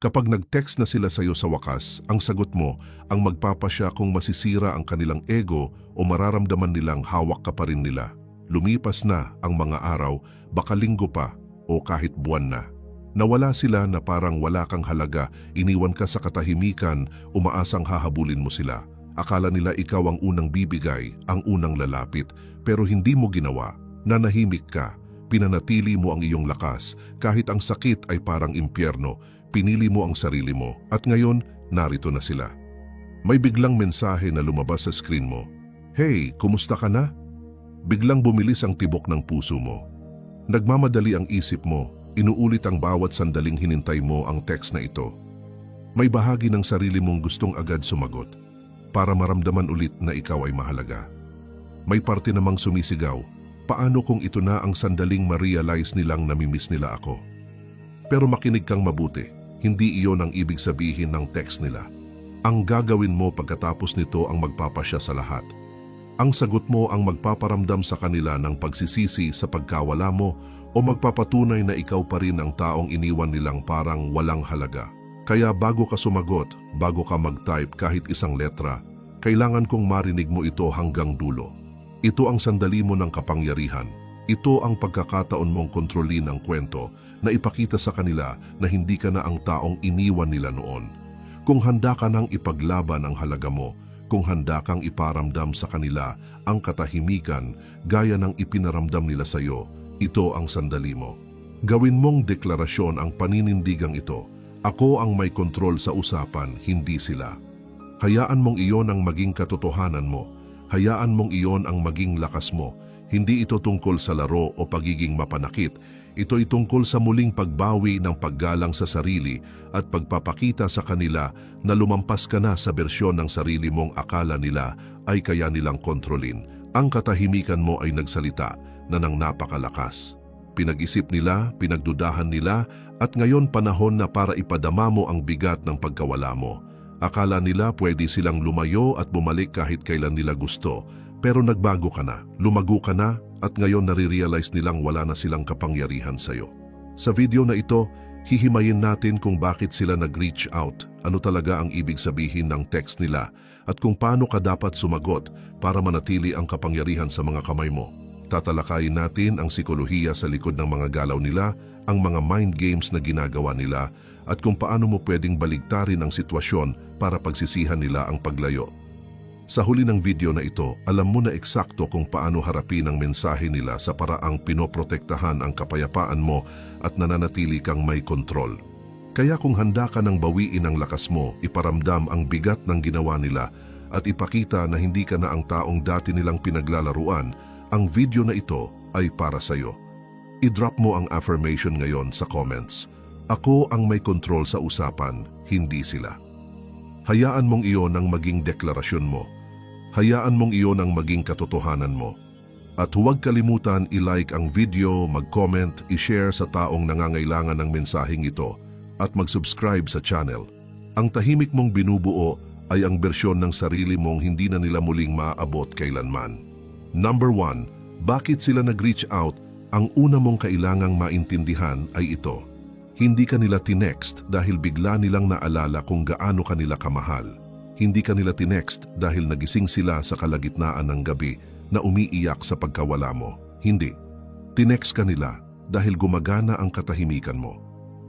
Kapag nag-text na sila sa iyo sa wakas, ang sagot mo ang magpapasya kung masisira ang kanilang ego o mararamdaman nilang hawak ka pa rin nila. Lumipas na ang mga araw, baka linggo pa o kahit buwan na. Nawala sila na parang wala kang halaga, iniwan ka sa katahimikan, umaasang hahabulin mo sila. Akala nila ikaw ang unang bibigay, ang unang lalapit, pero hindi mo ginawa. Nanahimik ka, pinanatili mo ang iyong lakas, kahit ang sakit ay parang impyerno, pinili mo ang sarili mo, at ngayon, narito na sila. May biglang mensahe na lumabas sa screen mo. Hey, kumusta ka na? Biglang bumilis ang tibok ng puso mo. Nagmamadali ang isip mo, inuulit ang bawat sandaling hinintay mo ang text na ito. May bahagi ng sarili mong gustong agad sumagot para maramdaman ulit na ikaw ay mahalaga. May parte namang sumisigaw, paano kung ito na ang sandaling ma-realize nilang namimiss nila ako? Pero makinig kang mabuti, hindi iyon ang ibig sabihin ng text nila. Ang gagawin mo pagkatapos nito ang magpapasya sa lahat. Ang sagot mo ang magpaparamdam sa kanila ng pagsisisi sa pagkawala mo o magpapatunay na ikaw pa rin ang taong iniwan nilang parang walang halaga. Kaya bago ka sumagot, bago ka mag-type kahit isang letra, kailangan kong marinig mo ito hanggang dulo. Ito ang sandali mo ng kapangyarihan. Ito ang pagkakataon mong kontrolin ang kwento na ipakita sa kanila na hindi ka na ang taong iniwan nila noon. Kung handa ka nang ipaglaban ang halaga mo, kung handa kang iparamdam sa kanila ang katahimikan gaya ng ipinaramdam nila sa iyo, ito ang sandali mo. Gawin mong deklarasyon ang paninindigang ito. Ako ang may kontrol sa usapan, hindi sila. Hayaan mong iyon ang maging katotohanan mo. Hayaan mong iyon ang maging lakas mo. Hindi ito tungkol sa laro o pagiging mapanakit. Ito ay tungkol sa muling pagbawi ng paggalang sa sarili at pagpapakita sa kanila na lumampas ka na sa bersyon ng sarili mong akala nila ay kaya nilang kontrolin. Ang katahimikan mo ay nagsalita na ng napakalakas. Pinag-isip nila, pinagdudahan nila, at ngayon panahon na para ipadama mo ang bigat ng pagkawala mo. Akala nila pwede silang lumayo at bumalik kahit kailan nila gusto, pero nagbago ka na, lumago ka na, at ngayon nare-realize nilang wala na silang kapangyarihan sa'yo. Sa video na ito, hihimayin natin kung bakit sila nag-reach out, ano talaga ang ibig sabihin ng text nila, at kung paano ka dapat sumagot para manatili ang kapangyarihan sa mga kamay mo. Tatalakayin natin ang sikolohiya sa likod ng mga galaw nila, ang mga mind games na ginagawa nila, at kung paano mo pwedeng baligtarin ang sitwasyon para pagsisihan nila ang paglayo. Sa huli ng video na ito, alam mo na eksakto kung paano harapin ang mensahe nila sa paraang pinoprotektahan ang kapayapaan mo at nananatili kang may kontrol. Kaya kung handa ka ng bawiin ang lakas mo, iparamdam ang bigat ng ginawa nila at ipakita na hindi ka na ang taong dati nilang pinaglalaruan, ang video na ito ay para sa iyo. I-drop mo ang affirmation ngayon sa comments. Ako ang may kontrol sa usapan, hindi sila. Hayaan mong iyon ang maging deklarasyon mo. Hayaan mong iyon ang maging katotohanan mo. At huwag kalimutan i-like ang video, mag-comment, i-share sa taong nangangailangan ng mensaheng ito at mag-subscribe sa channel. Ang tahimik mong binubuo ay ang bersyon ng sarili mong hindi na nila muling maaabot kailanman. Number 1. Bakit sila nag-reach out? Ang una mong kailangang maintindihan ay ito. Hindi ka nila tinext dahil bigla nilang naalala kung gaano ka nila kamahal. Hindi ka nila tinext dahil nagising sila sa kalagitnaan ng gabi na umiiyak sa pagkawala mo. Hindi. Tinext ka nila dahil gumagana ang katahimikan mo.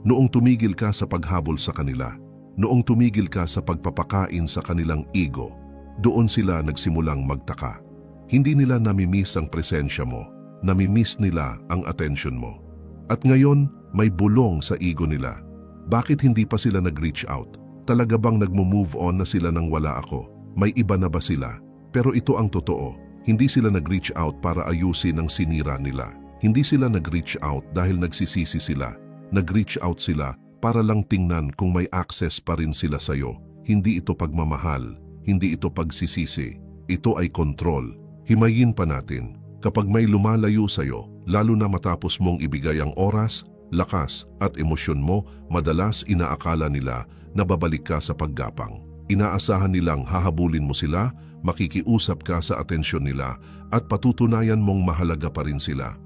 Noong tumigil ka sa paghabol sa kanila, noong tumigil ka sa pagpapakain sa kanilang ego, doon sila nagsimulang magtaka. Hindi nila namimiss ang presensya mo, namimiss nila ang attention mo. At ngayon, may bulong sa ego nila. Bakit hindi pa sila nag-reach out? Talaga bang nagmo-move on na sila nang wala ako? May iba na ba sila? Pero ito ang totoo. Hindi sila nag-reach out para ayusin ang sinira nila. Hindi sila nag-reach out dahil nagsisisi sila. Nag-reach out sila para lang tingnan kung may access pa rin sila sa'yo. Hindi ito pagmamahal. Hindi ito pagsisisi. Ito ay control. Himayin pa natin. Kapag may lumalayo sa'yo, lalo na matapos mong ibigay ang oras, lakas at emosyon mo, madalas inaakala nila na babalik ka sa paggapang. Inaasahan nilang hahabulin mo sila, makikiusap ka sa atensyon nila at patutunayan mong mahalaga pa rin sila.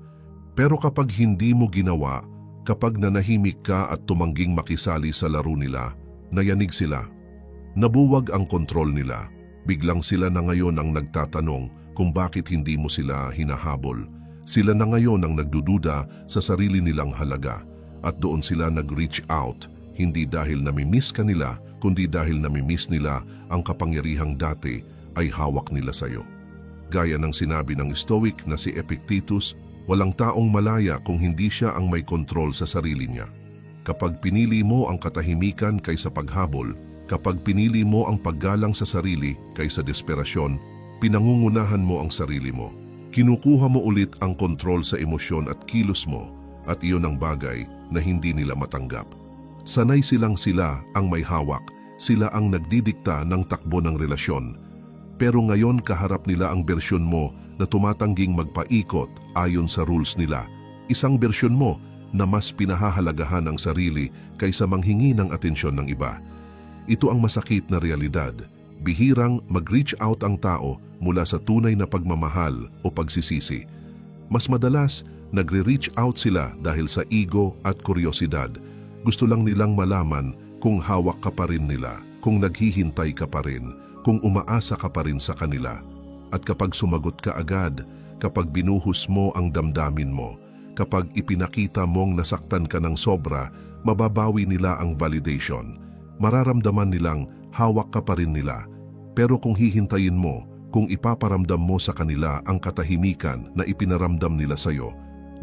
Pero kapag hindi mo ginawa, Kapag nanahimik ka at tumangging makisali sa laro nila, nayanig sila. Nabuwag ang kontrol nila. Biglang sila na ngayon ang nagtatanong kung bakit hindi mo sila hinahabol. Sila na ngayon ang nagdududa sa sarili nilang halaga at doon sila nag-reach out hindi dahil namimiss ka nila kundi dahil namimiss nila ang kapangyarihang dati ay hawak nila sa iyo. Gaya ng sinabi ng Stoic na si Epictetus, walang taong malaya kung hindi siya ang may kontrol sa sarili niya. Kapag pinili mo ang katahimikan kaysa paghabol, kapag pinili mo ang paggalang sa sarili kaysa desperasyon, pinangungunahan mo ang sarili mo. Kinukuha mo ulit ang kontrol sa emosyon at kilos mo at iyon ang bagay na hindi nila matanggap. Sanay silang sila ang may hawak, sila ang nagdidikta ng takbo ng relasyon. Pero ngayon kaharap nila ang bersyon mo na tumatangging magpaikot ayon sa rules nila. Isang bersyon mo na mas pinahahalagahan ang sarili kaysa manghingi ng atensyon ng iba. Ito ang masakit na realidad. Bihirang mag-reach out ang tao mula sa tunay na pagmamahal o pagsisisi. Mas madalas, nagre-reach out sila dahil sa ego at kuryosidad. Gusto lang nilang malaman kung hawak ka pa rin nila, kung naghihintay ka pa rin, kung umaasa ka pa rin sa kanila. At kapag sumagot ka agad, kapag binuhos mo ang damdamin mo, kapag ipinakita mong nasaktan ka ng sobra, mababawi nila ang validation. Mararamdaman nilang hawak ka pa rin nila. Pero kung hihintayin mo, kung ipaparamdam mo sa kanila ang katahimikan na ipinaramdam nila sa iyo,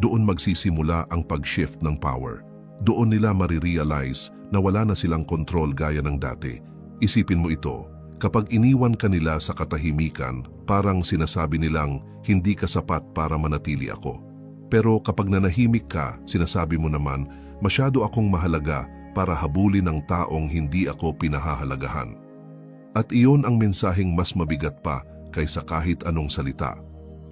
doon magsisimula ang pag-shift ng power. Doon nila marirealize na wala na silang kontrol gaya ng dati. Isipin mo ito, kapag iniwan ka nila sa katahimikan, parang sinasabi nilang hindi ka sapat para manatili ako. Pero kapag nanahimik ka, sinasabi mo naman, masyado akong mahalaga para habulin ng taong hindi ako pinahahalagahan. At iyon ang mensaheng mas mabigat pa kaysa kahit anong salita.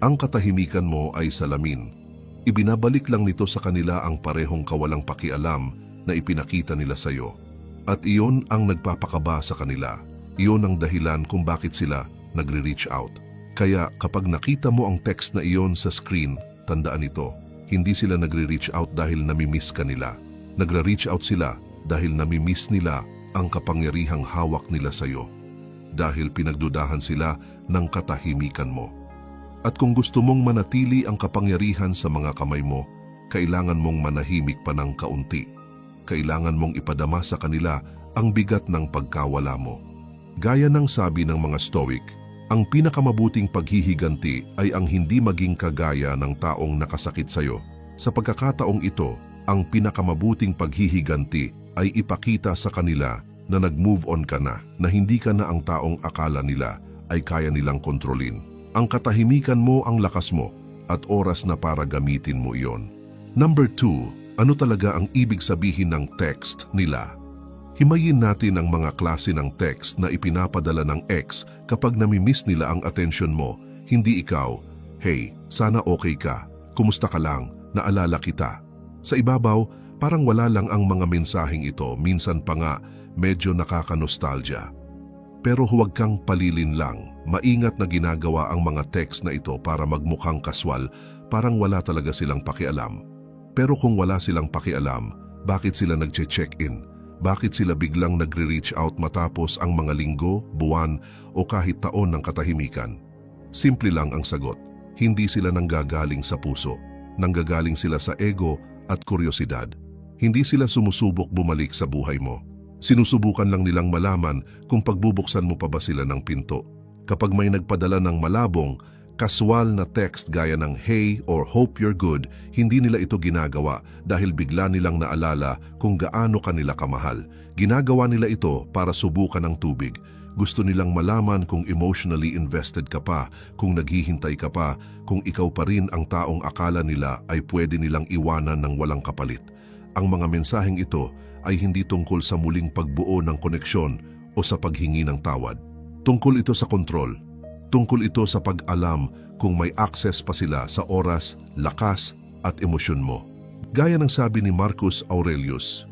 Ang katahimikan mo ay salamin. Ibinabalik lang nito sa kanila ang parehong kawalang pakialam na ipinakita nila sa iyo. At iyon ang nagpapakaba sa kanila. Iyon ang dahilan kung bakit sila nagre-reach out. Kaya kapag nakita mo ang text na iyon sa screen, tandaan ito, hindi sila nagre-reach out dahil namimiss ka nila. Nagre-reach out sila dahil namimiss nila ang kapangyarihang hawak nila sa iyo. Dahil pinagdudahan sila ng katahimikan mo. At kung gusto mong manatili ang kapangyarihan sa mga kamay mo, kailangan mong manahimik pa ng kaunti. Kailangan mong ipadama sa kanila ang bigat ng pagkawala mo. Gaya ng sabi ng mga Stoic, ang pinakamabuting paghihiganti ay ang hindi maging kagaya ng taong nakasakit sa iyo. Sa pagkakataong ito, ang pinakamabuting paghihiganti ay ipakita sa kanila na nag-move on ka na, na hindi ka na ang taong akala nila ay kaya nilang kontrolin. Ang katahimikan mo ang lakas mo at oras na para gamitin mo iyon. Number two, ano talaga ang ibig sabihin ng text nila? Himayin natin ang mga klase ng text na ipinapadala ng ex kapag namimiss nila ang atensyon mo, hindi ikaw. Hey, sana okay ka. Kumusta ka lang? Naalala kita. Sa ibabaw, parang wala lang ang mga mensaheng ito, minsan pa nga medyo nakakanostalgia. Pero huwag kang palilin lang. Maingat na ginagawa ang mga text na ito para magmukhang kaswal, parang wala talaga silang pakialam. Pero kung wala silang pakialam, bakit sila nagche-check-in? Bakit sila biglang nagre-reach out matapos ang mga linggo, buwan o kahit taon ng katahimikan? Simple lang ang sagot. Hindi sila nanggagaling sa puso. Nanggagaling sila sa ego at kuryosidad. Hindi sila sumusubok bumalik sa buhay mo. Sinusubukan lang nilang malaman kung pagbubuksan mo pa ba sila ng pinto. Kapag may nagpadala ng malabong, kaswal na text gaya ng hey or hope you're good, hindi nila ito ginagawa dahil bigla nilang naalala kung gaano kanila kamahal. Ginagawa nila ito para subukan ng tubig. Gusto nilang malaman kung emotionally invested ka pa, kung naghihintay ka pa, kung ikaw pa rin ang taong akala nila ay pwede nilang iwanan ng walang kapalit. Ang mga mensaheng ito ay hindi tungkol sa muling pagbuo ng koneksyon o sa paghingi ng tawad. Tungkol ito sa kontrol, Tungkol ito sa pag-alam kung may access pa sila sa oras, lakas at emosyon mo. Gaya ng sabi ni Marcus Aurelius,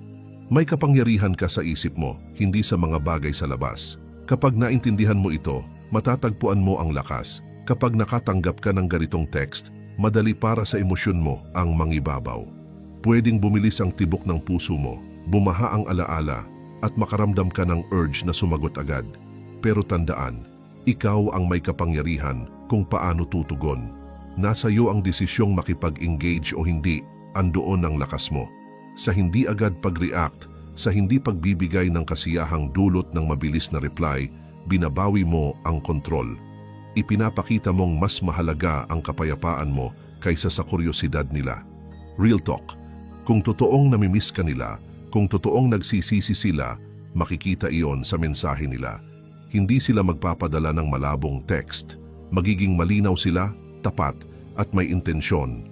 may kapangyarihan ka sa isip mo, hindi sa mga bagay sa labas. Kapag naintindihan mo ito, matatagpuan mo ang lakas. Kapag nakatanggap ka ng ganitong text, madali para sa emosyon mo ang mangibabaw. Pwedeng bumilis ang tibok ng puso mo, bumaha ang alaala, at makaramdam ka ng urge na sumagot agad. Pero tandaan, ikaw ang may kapangyarihan kung paano tutugon. Nasa iyo ang desisyong makipag-engage o hindi, andoon ang lakas mo. Sa hindi agad pag-react, sa hindi pagbibigay ng kasiyahang dulot ng mabilis na reply, binabawi mo ang kontrol. Ipinapakita mong mas mahalaga ang kapayapaan mo kaysa sa kuryosidad nila. Real talk. Kung totoong namimiss ka nila, kung totoong nagsisisi sila, makikita iyon sa mensahe nila. Hindi sila magpapadala ng malabong text. Magiging malinaw sila, tapat, at may intensyon.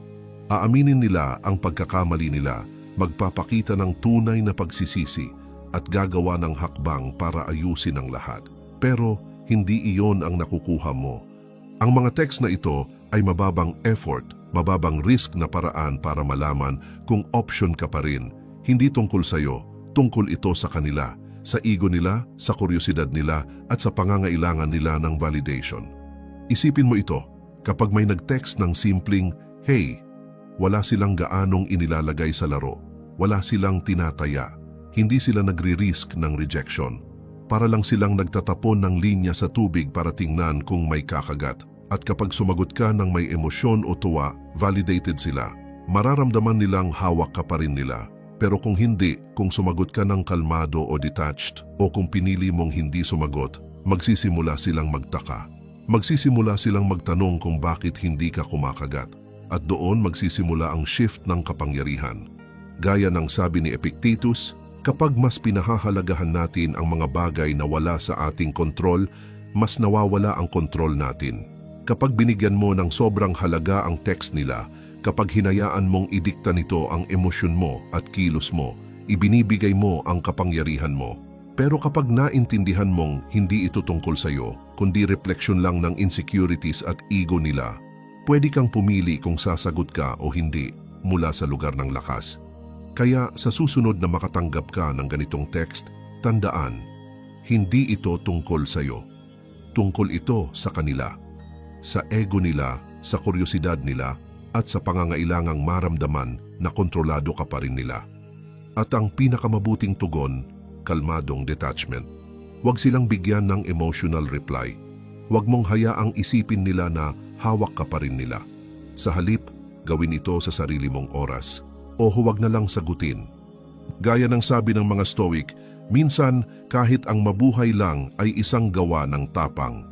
Aaminin nila ang pagkakamali nila, magpapakita ng tunay na pagsisisi, at gagawa ng hakbang para ayusin ang lahat. Pero hindi iyon ang nakukuha mo. Ang mga text na ito ay mababang effort, mababang risk na paraan para malaman kung option ka pa rin. Hindi tungkol sa iyo, tungkol ito sa kanila, sa ego nila, sa kuryosidad nila, at sa pangangailangan nila ng validation. Isipin mo ito, kapag may nag-text ng simpleng, Hey, wala silang gaanong inilalagay sa laro, wala silang tinataya, hindi sila nagre-risk ng rejection. Para lang silang nagtatapon ng linya sa tubig para tingnan kung may kakagat. At kapag sumagot ka ng may emosyon o tuwa, validated sila. Mararamdaman nilang hawak ka pa rin nila. Pero kung hindi, kung sumagot ka ng kalmado o detached, o kung pinili mong hindi sumagot, magsisimula silang magtaka. Magsisimula silang magtanong kung bakit hindi ka kumakagat. At doon magsisimula ang shift ng kapangyarihan. Gaya ng sabi ni Epictetus, kapag mas pinahahalagahan natin ang mga bagay na wala sa ating kontrol, mas nawawala ang kontrol natin. Kapag binigyan mo ng sobrang halaga ang text nila, kapag hinayaan mong idikta nito ang emosyon mo at kilos mo, ibinibigay mo ang kapangyarihan mo. Pero kapag naintindihan mong hindi ito tungkol sa iyo, kundi refleksyon lang ng insecurities at ego nila, pwede kang pumili kung sasagot ka o hindi mula sa lugar ng lakas. Kaya sa susunod na makatanggap ka ng ganitong text, tandaan, hindi ito tungkol sa iyo. Tungkol ito sa kanila sa ego nila, sa kuryosidad nila, at sa pangangailangang maramdaman na kontrolado ka pa rin nila. At ang pinakamabuting tugon, kalmadong detachment. Huwag silang bigyan ng emotional reply. Huwag mong hayaang isipin nila na hawak ka pa rin nila. Sa halip, gawin ito sa sarili mong oras. O huwag na lang sagutin. Gaya ng sabi ng mga stoic, minsan kahit ang mabuhay lang ay isang gawa ng tapang.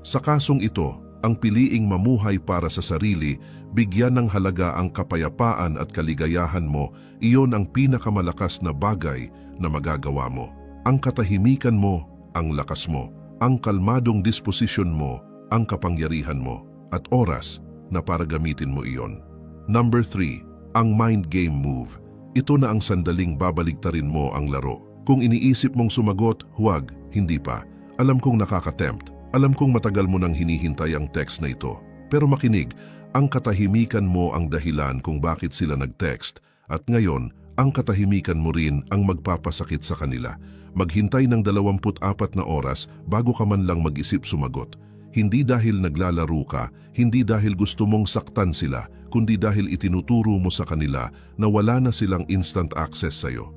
Sa kasong ito, ang piliing mamuhay para sa sarili, bigyan ng halaga ang kapayapaan at kaligayahan mo, iyon ang pinakamalakas na bagay na magagawa mo. Ang katahimikan mo, ang lakas mo, ang kalmadong disposisyon mo, ang kapangyarihan mo, at oras na para gamitin mo iyon. Number 3, ang mind game move. Ito na ang sandaling babaligtarin mo ang laro. Kung iniisip mong sumagot, huwag, hindi pa. Alam kong nakakatempt, alam kong matagal mo nang hinihintay ang text na ito, pero makinig, ang katahimikan mo ang dahilan kung bakit sila nag-text at ngayon, ang katahimikan mo rin ang magpapasakit sa kanila. Maghintay ng 24 na oras bago ka man lang mag-isip sumagot. Hindi dahil naglalaro ka, hindi dahil gusto mong saktan sila, kundi dahil itinuturo mo sa kanila na wala na silang instant access sa'yo.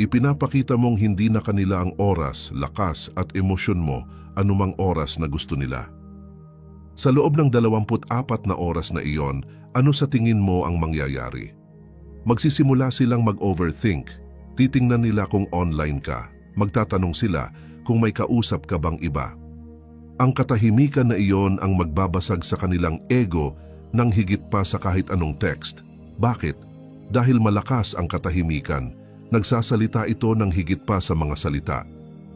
Ipinapakita mong hindi na kanila ang oras, lakas at emosyon mo anumang oras na gusto nila. Sa loob ng 24 na oras na iyon, ano sa tingin mo ang mangyayari? Magsisimula silang mag-overthink. Titingnan nila kung online ka. Magtatanong sila kung may kausap ka bang iba. Ang katahimikan na iyon ang magbabasag sa kanilang ego nang higit pa sa kahit anong text. Bakit? Dahil malakas ang katahimikan, nagsasalita ito ng higit pa sa mga salita.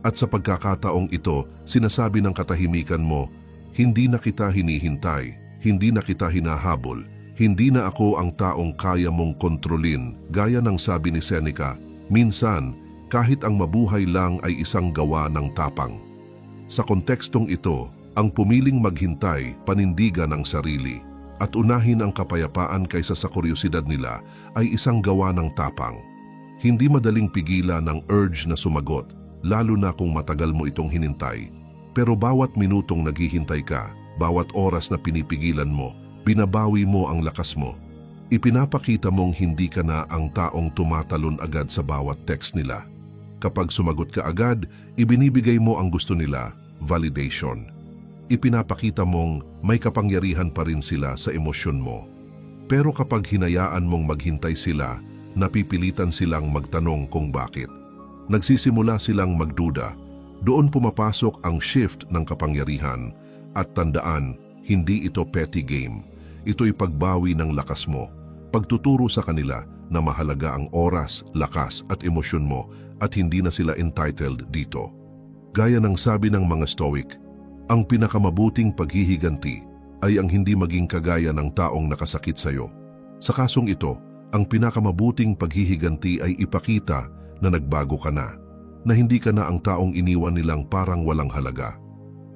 At sa pagkakataong ito, sinasabi ng katahimikan mo, hindi na kita hinihintay, hindi na kita hinahabol, hindi na ako ang taong kaya mong kontrolin, gaya ng sabi ni Seneca, minsan, kahit ang mabuhay lang ay isang gawa ng tapang. Sa kontekstong ito, ang pumiling maghintay, panindigan ng sarili, at unahin ang kapayapaan kaysa sa kuryosidad nila ay isang gawa ng tapang. Hindi madaling pigilan ng urge na sumagot, lalo na kung matagal mo itong hinintay. Pero bawat minutong naghihintay ka, bawat oras na pinipigilan mo, binabawi mo ang lakas mo. Ipinapakita mong hindi ka na ang taong tumatalon agad sa bawat text nila. Kapag sumagot ka agad, ibinibigay mo ang gusto nila, validation. Ipinapakita mong may kapangyarihan pa rin sila sa emosyon mo. Pero kapag hinayaan mong maghintay sila, napipilitan silang magtanong kung bakit. Nagsisimula silang magduda. Doon pumapasok ang shift ng kapangyarihan. At tandaan, hindi ito petty game. Ito'y pagbawi ng lakas mo. Pagtuturo sa kanila na mahalaga ang oras, lakas at emosyon mo at hindi na sila entitled dito. Gaya ng sabi ng mga Stoic, ang pinakamabuting paghihiganti ay ang hindi maging kagaya ng taong nakasakit sa iyo. Sa kasong ito, ang pinakamabuting paghihiganti ay ipakita na nagbago ka na, na hindi ka na ang taong iniwan nilang parang walang halaga.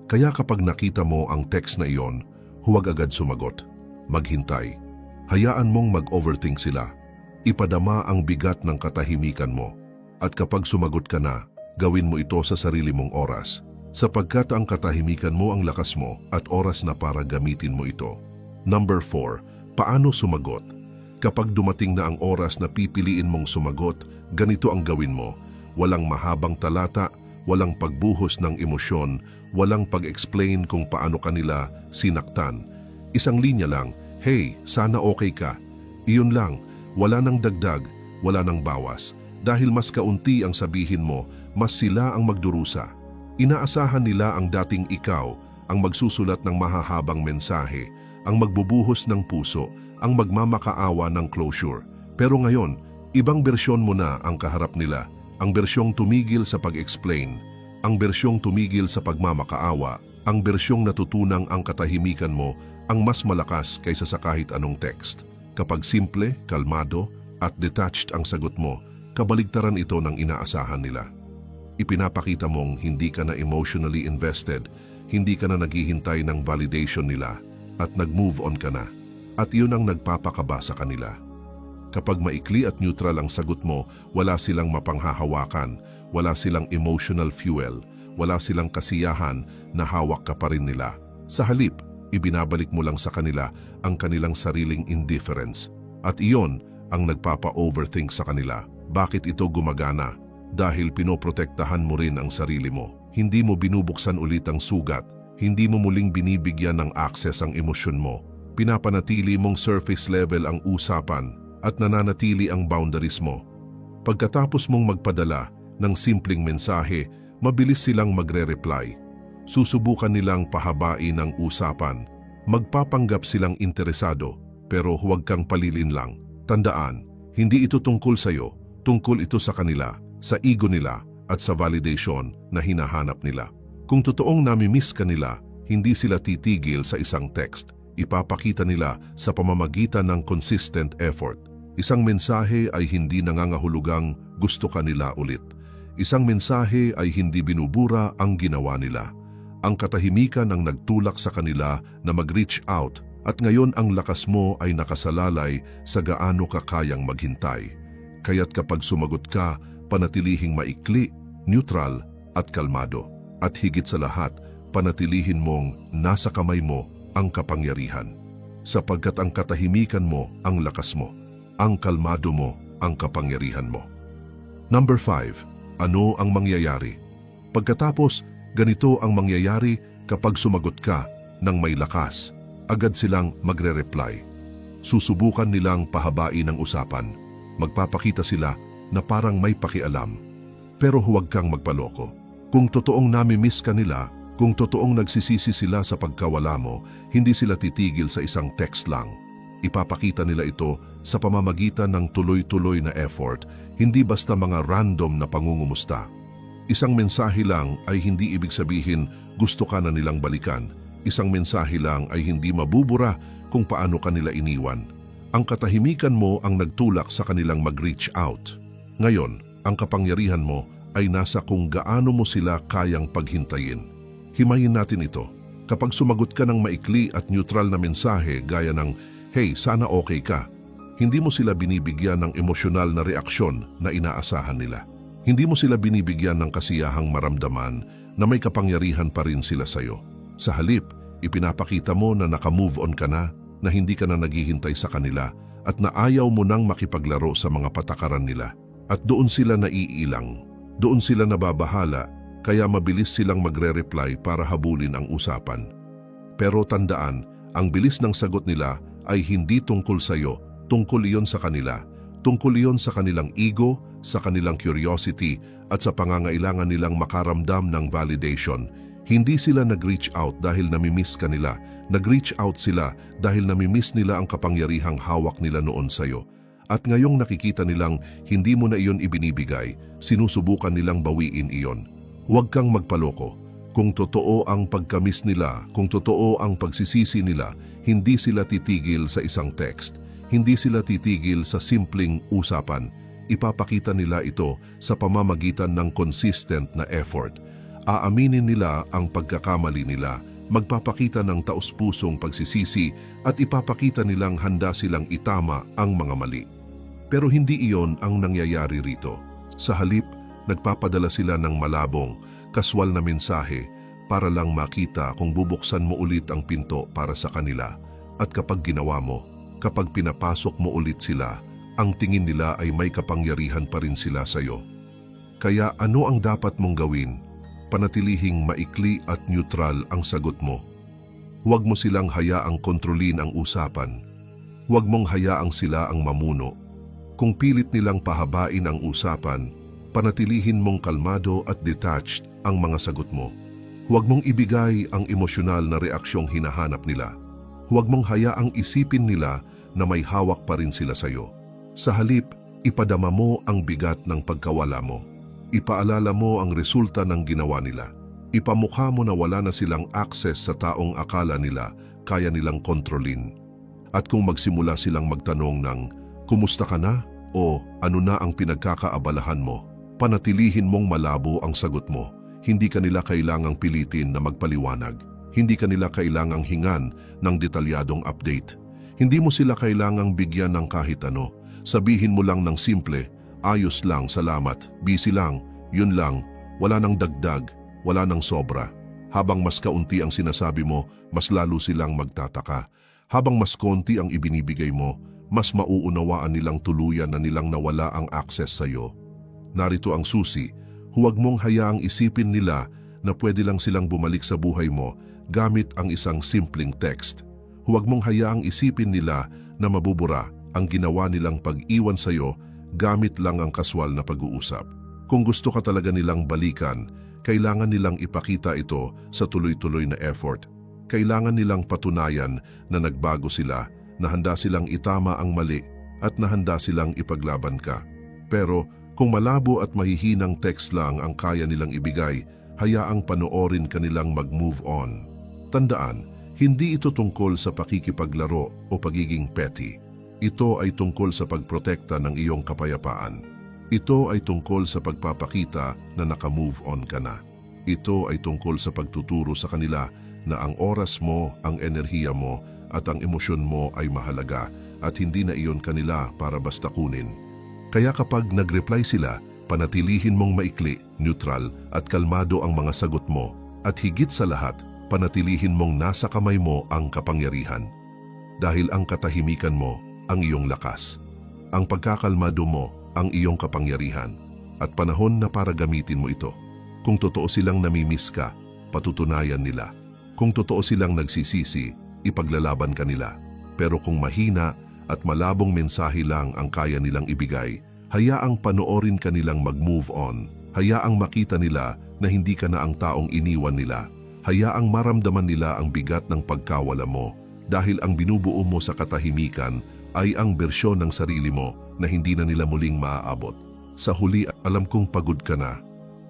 Kaya kapag nakita mo ang text na iyon, huwag agad sumagot. Maghintay. Hayaan mong mag-overthink sila. Ipadama ang bigat ng katahimikan mo. At kapag sumagot ka na, gawin mo ito sa sarili mong oras sapagkat ang katahimikan mo ang lakas mo at oras na para gamitin mo ito. Number 4. Paano sumagot? Kapag dumating na ang oras na pipiliin mong sumagot, ganito ang gawin mo. Walang mahabang talata, walang pagbuhos ng emosyon, walang pag-explain kung paano kanila sinaktan. Isang linya lang, Hey, sana okay ka. Iyon lang, wala nang dagdag, wala nang bawas. Dahil mas kaunti ang sabihin mo, mas sila ang magdurusa. Inaasahan nila ang dating ikaw ang magsusulat ng mahahabang mensahe, ang magbubuhos ng puso, ang magmamakaawa ng closure. Pero ngayon, ibang bersyon mo na ang kaharap nila, ang bersyong tumigil sa pag-explain, ang bersyong tumigil sa pagmamakaawa, ang bersyong natutunang ang katahimikan mo ang mas malakas kaysa sa kahit anong text. Kapag simple, kalmado, at detached ang sagot mo, kabaligtaran ito ng inaasahan nila. Ipinapakita mong hindi ka na emotionally invested, hindi ka na naghihintay ng validation nila, at nag-move on ka na. At yun ang nagpapakaba sa kanila. Kapag maikli at neutral ang sagot mo, wala silang mapanghahawakan, wala silang emotional fuel, wala silang kasiyahan na hawak ka pa rin nila. Sa halip, ibinabalik mo lang sa kanila ang kanilang sariling indifference. At iyon ang nagpapa-overthink sa kanila. Bakit ito gumagana? Dahil pinoprotektahan mo rin ang sarili mo. Hindi mo binubuksan ulit ang sugat. Hindi mo muling binibigyan ng access ang emosyon mo. Pinapanatili mong surface level ang usapan at nananatili ang boundaries mo. Pagkatapos mong magpadala ng simpleng mensahe, mabilis silang magre-reply. Susubukan nilang pahabain ang usapan. Magpapanggap silang interesado, pero huwag kang palilin lang. Tandaan, hindi ito tungkol sa'yo, tungkol ito sa kanila, sa ego nila at sa validation na hinahanap nila. Kung totoong nami-miss ka nila, hindi sila titigil sa isang text. Ipapakita nila sa pamamagitan ng consistent effort. Isang mensahe ay hindi nangangahulugang gusto ka nila ulit. Isang mensahe ay hindi binubura ang ginawa nila. Ang katahimikan ang nagtulak sa kanila na mag-reach out at ngayon ang lakas mo ay nakasalalay sa gaano ka kayang maghintay. Kaya't kapag sumagot ka, panatilihing maikli, neutral at kalmado. At higit sa lahat, panatilihin mong nasa kamay mo ang kapangyarihan. Sapagkat ang katahimikan mo ang lakas mo, ang kalmado mo ang kapangyarihan mo. Number 5. Ano ang mangyayari? Pagkatapos, ganito ang mangyayari kapag sumagot ka ng may lakas. Agad silang magre-reply. Susubukan nilang pahabain ang usapan. Magpapakita sila na parang may pakialam. Pero huwag kang magpaloko. Kung totoong nami-miss ka nila, kung totoong nagsisisi sila sa pagkawala mo, hindi sila titigil sa isang text lang. Ipapakita nila ito sa pamamagitan ng tuloy-tuloy na effort, hindi basta mga random na pangungumusta. Isang mensahe lang ay hindi ibig sabihin gusto ka na nilang balikan. Isang mensahe lang ay hindi mabubura kung paano kanila iniwan. Ang katahimikan mo ang nagtulak sa kanilang mag-reach out. Ngayon, ang kapangyarihan mo ay nasa kung gaano mo sila kayang paghintayin. Himayin natin ito. Kapag sumagot ka ng maikli at neutral na mensahe gaya ng, Hey, sana okay ka, hindi mo sila binibigyan ng emosyonal na reaksyon na inaasahan nila. Hindi mo sila binibigyan ng kasiyahang maramdaman na may kapangyarihan pa rin sila sa'yo. Sa halip, ipinapakita mo na nakamove on ka na, na hindi ka na naghihintay sa kanila at na ayaw mo nang makipaglaro sa mga patakaran nila. At doon sila naiilang. Doon sila nababahala, kaya mabilis silang magre-reply para habulin ang usapan. Pero tandaan, ang bilis ng sagot nila ay hindi tungkol sa iyo, tungkol iyon sa kanila. Tungkol iyon sa kanilang ego, sa kanilang curiosity, at sa pangangailangan nilang makaramdam ng validation. Hindi sila nag-reach out dahil namimiss ka nila. Nag-reach out sila dahil namimiss nila ang kapangyarihang hawak nila noon sa iyo. At ngayong nakikita nilang hindi mo na iyon ibinibigay, sinusubukan nilang bawiin iyon. Huwag kang magpaloko. Kung totoo ang pagkamis nila, kung totoo ang pagsisisi nila, hindi sila titigil sa isang text. Hindi sila titigil sa simpleng usapan. Ipapakita nila ito sa pamamagitan ng consistent na effort. Aaminin nila ang pagkakamali nila, magpapakita ng taus-pusong pagsisisi at ipapakita nilang handa silang itama ang mga mali. Pero hindi iyon ang nangyayari rito. Sa halip, nagpapadala sila ng malabong, kaswal na mensahe para lang makita kung bubuksan mo ulit ang pinto para sa kanila. At kapag ginawa mo, kapag pinapasok mo ulit sila, ang tingin nila ay may kapangyarihan pa rin sila sa iyo. Kaya ano ang dapat mong gawin? Panatilihing maikli at neutral ang sagot mo. Huwag mo silang hayaang kontrolin ang usapan. Huwag mong hayaang sila ang mamuno. Kung pilit nilang pahabain ang usapan, panatilihin mong kalmado at detached ang mga sagot mo. Huwag mong ibigay ang emosyonal na reaksyong hinahanap nila. Huwag mong hayaang isipin nila na may hawak pa rin sila sa iyo. Sa halip, ipadama mo ang bigat ng pagkawala mo. Ipaalala mo ang resulta ng ginawa nila. Ipamukha mo na wala na silang access sa taong akala nila kaya nilang kontrolin. At kung magsimula silang magtanong ng, Kumusta ka na? O ano na ang pinagkakaabalahan mo? Panatilihin mong malabo ang sagot mo. Hindi ka nila kailangang pilitin na magpaliwanag. Hindi ka nila kailangang hingan ng detalyadong update. Hindi mo sila kailangang bigyan ng kahit ano. Sabihin mo lang ng simple, ayos lang, salamat, busy lang, yun lang, wala nang dagdag, wala nang sobra. Habang mas kaunti ang sinasabi mo, mas lalo silang magtataka. Habang mas konti ang ibinibigay mo, mas mauunawaan nilang tuluyan na nilang nawala ang access sa iyo. Narito ang susi, huwag mong hayaang isipin nila na pwede lang silang bumalik sa buhay mo gamit ang isang simpleng text. Huwag mong hayaang isipin nila na mabubura ang ginawa nilang pag-iwan sa iyo gamit lang ang kaswal na pag-uusap. Kung gusto ka talaga nilang balikan, kailangan nilang ipakita ito sa tuloy-tuloy na effort. Kailangan nilang patunayan na nagbago sila na handa silang itama ang mali at na handa silang ipaglaban ka. Pero kung malabo at mahihinang text lang ang kaya nilang ibigay, hayaang panoorin kanilang mag-move on. Tandaan, hindi ito tungkol sa pakikipaglaro o pagiging petty. Ito ay tungkol sa pagprotekta ng iyong kapayapaan. Ito ay tungkol sa pagpapakita na naka-move on ka na. Ito ay tungkol sa pagtuturo sa kanila na ang oras mo, ang enerhiya mo, at ang emosyon mo ay mahalaga at hindi na iyon kanila para basta kunin. Kaya kapag nag-reply sila, panatilihin mong maikli, neutral at kalmado ang mga sagot mo at higit sa lahat, panatilihin mong nasa kamay mo ang kapangyarihan. Dahil ang katahimikan mo ang iyong lakas. Ang pagkakalmado mo ang iyong kapangyarihan at panahon na para gamitin mo ito. Kung totoo silang namimiss ka, patutunayan nila. Kung totoo silang nagsisisi, ipaglalaban kanila. Pero kung mahina at malabong mensahe lang ang kaya nilang ibigay, hayaang panoorin kanilang mag-move on. Hayaang makita nila na hindi ka na ang taong iniwan nila. Hayaang maramdaman nila ang bigat ng pagkawala mo dahil ang binubuo mo sa katahimikan ay ang bersyon ng sarili mo na hindi na nila muling maaabot. Sa huli, alam kong pagod ka na.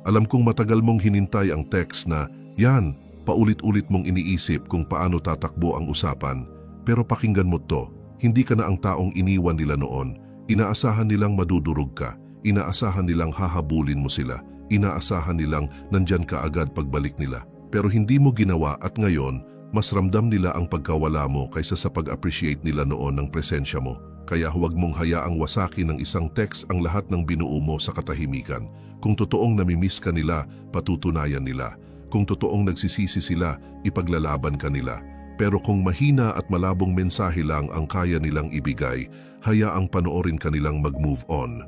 Alam kong matagal mong hinintay ang text na, yan, paulit-ulit mong iniisip kung paano tatakbo ang usapan. Pero pakinggan mo to, hindi ka na ang taong iniwan nila noon. Inaasahan nilang madudurog ka. Inaasahan nilang hahabulin mo sila. Inaasahan nilang nandyan ka agad pagbalik nila. Pero hindi mo ginawa at ngayon, mas ramdam nila ang pagkawala mo kaysa sa pag-appreciate nila noon ng presensya mo. Kaya huwag mong hayaang wasaki ng isang text ang lahat ng binuo mo sa katahimikan. Kung totoong namimiss ka nila, patutunayan nila. Kung totoong nagsisisi sila, ipaglalaban ka nila. Pero kung mahina at malabong mensahe lang ang kaya nilang ibigay, Hayaang panoorin kanilang mag-move on.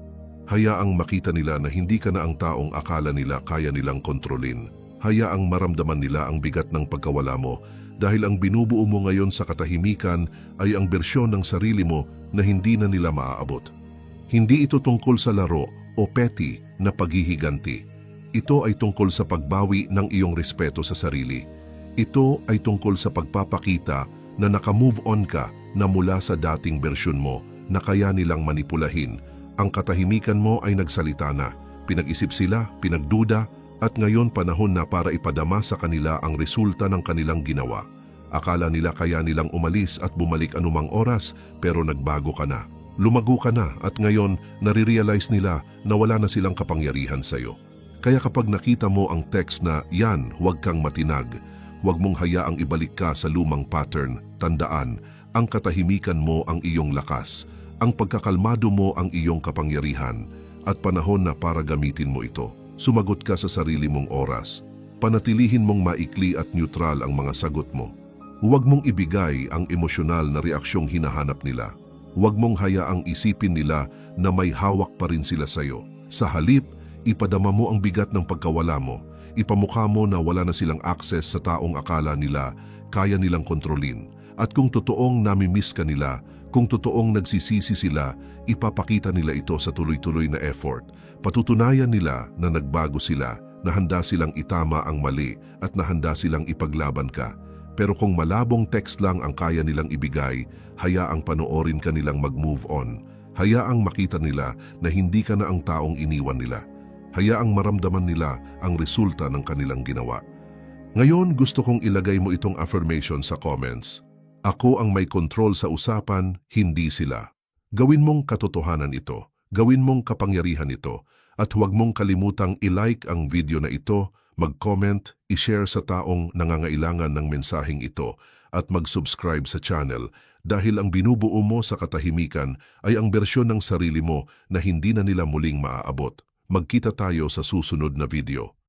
Hayaang makita nila na hindi ka na ang taong akala nila kaya nilang kontrolin. Hayaang maramdaman nila ang bigat ng pagkawala mo dahil ang binubuo mo ngayon sa katahimikan ay ang bersyon ng sarili mo na hindi na nila maaabot. Hindi ito tungkol sa laro o petty na paghihiganti. Ito ay tungkol sa pagbawi ng iyong respeto sa sarili. Ito ay tungkol sa pagpapakita na nakamove on ka na mula sa dating bersyon mo na kaya nilang manipulahin. Ang katahimikan mo ay nagsalita na. Pinag-isip sila, pinagduda, at ngayon panahon na para ipadama sa kanila ang resulta ng kanilang ginawa. Akala nila kaya nilang umalis at bumalik anumang oras pero nagbago ka na. Lumago ka na at ngayon nare-realize nila na wala na silang kapangyarihan sa iyo. Kaya kapag nakita mo ang text na yan, huwag kang matinag, huwag mong hayaang ibalik ka sa lumang pattern, tandaan, ang katahimikan mo ang iyong lakas, ang pagkakalmado mo ang iyong kapangyarihan, at panahon na para gamitin mo ito. Sumagot ka sa sarili mong oras. Panatilihin mong maikli at neutral ang mga sagot mo. Huwag mong ibigay ang emosyonal na reaksyong hinahanap nila. Huwag mong hayaang isipin nila na may hawak pa rin sila sa'yo. Sa halip, ipadama mo ang bigat ng pagkawala mo. Ipamukha mo na wala na silang access sa taong akala nila kaya nilang kontrolin. At kung totoong namimiss ka nila, kung totoong nagsisisi sila, ipapakita nila ito sa tuloy-tuloy na effort. Patutunayan nila na nagbago sila, na handa silang itama ang mali at na handa silang ipaglaban ka. Pero kung malabong text lang ang kaya nilang ibigay, hayaang panoorin ka nilang mag-move on. Hayaang makita nila na hindi ka na ang taong iniwan nila. Hayaang maramdaman nila ang resulta ng kanilang ginawa. Ngayon gusto kong ilagay mo itong affirmation sa comments. Ako ang may control sa usapan, hindi sila. Gawin mong katotohanan ito, gawin mong kapangyarihan ito, at huwag mong kalimutang i-like ang video na ito, mag-comment, i-share sa taong nangangailangan ng mensaheng ito, at mag-subscribe sa channel dahil ang binubuo mo sa katahimikan ay ang bersyon ng sarili mo na hindi na nila muling maaabot. Magkita tayo sa susunod na video.